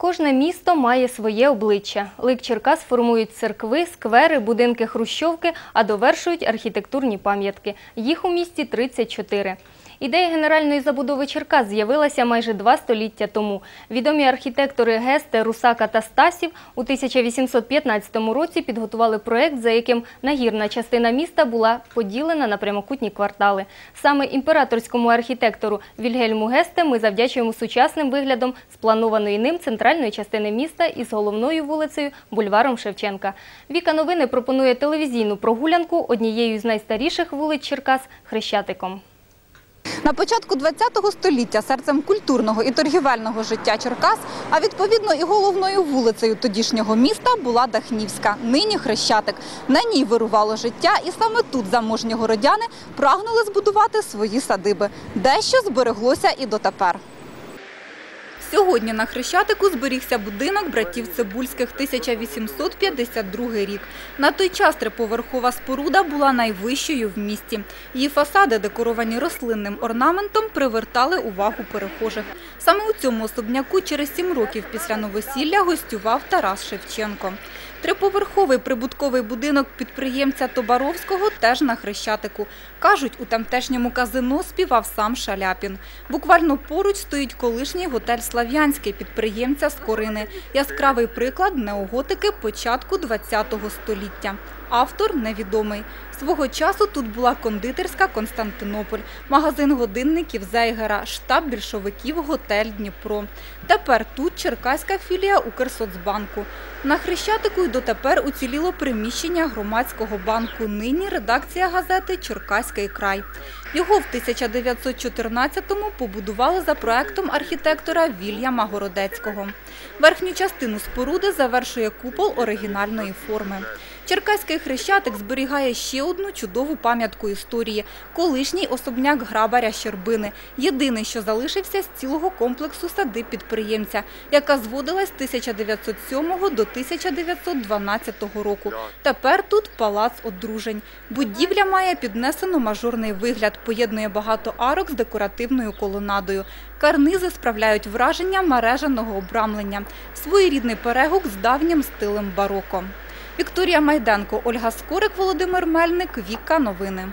Кожне місто має своє обличчя. Лик Черкас формують церкви, сквери, будинки хрущовки, а довершують архітектурні пам'ятки. Їх у місті 34. Ідея генеральної забудови Черкас з'явилася майже два століття тому. Відомі архітектори Гесте, Русака та Стасів у 1815 році підготували проект, за яким нагірна частина міста була поділена на прямокутні квартали. Саме імператорському архітектору Вільгельму Гесте ми завдячуємо сучасним виглядом спланованої ним центральної частини міста із головною вулицею Бульваром Шевченка. Віка новини пропонує телевізійну прогулянку однією з найстаріших вулиць Черкас Хрещатиком. На початку ХХ століття серцем культурного і торгівельного життя Черкас, а відповідно і головною вулицею тодішнього міста була Дахнівська, нині Хрещатик. На ній вирувало життя, і саме тут заможні городяни прагнули збудувати свої садиби. Дещо збереглося і дотепер. Сьогодні на Хрещатику зберігся будинок братів Цибульських 1852 рік. На той час триповерхова споруда була найвищою в місті. Її фасади, декоровані рослинним орнаментом, привертали увагу перехожих. Саме у цьому особняку через сім років після новосілля гостював Тарас Шевченко. Триповерховий прибутковий будинок підприємця Тобаровського теж на Хрещатику. Кажуть, у тамтешньому казино співав сам Шаляпін. Буквально поруч стоїть колишній готель «Слав'янський» підприємця з корини. Яскравий приклад неоготики початку ХХ століття. Автор невідомий. Свого часу тут була кондитерська Константинополь, магазин годинників Зейгера, штаб більшовиків готель Дніпро. Тепер тут черкаська філія Укрсоцбанку. На Хрещатику й дотепер уціліло приміщення громадського банку. Нині редакція газети «Черкаський край». Його в 1914-му побудували за проектом архітектора Вільяма Городецького. Верхню частину споруди завершує купол оригінальної форми. Черкаський хрещатик зберігає ще одну чудову пам'ятку історії – колишній особняк грабаря Щербини. Єдиний, що залишився з цілого комплексу сади підприємця, яка зводилась з 1907 до 1912 року. Тепер тут палац одружень. Будівля має піднесено мажорний вигляд, поєднує багато арок з декоративною колонадою. Карнизи справляють враження мережаного обрамлення. Своєрідний перегук з давнім стилем бароко. Вікторія Майденко, Ольга Скорик, Володимир Мельник, Віка Новини.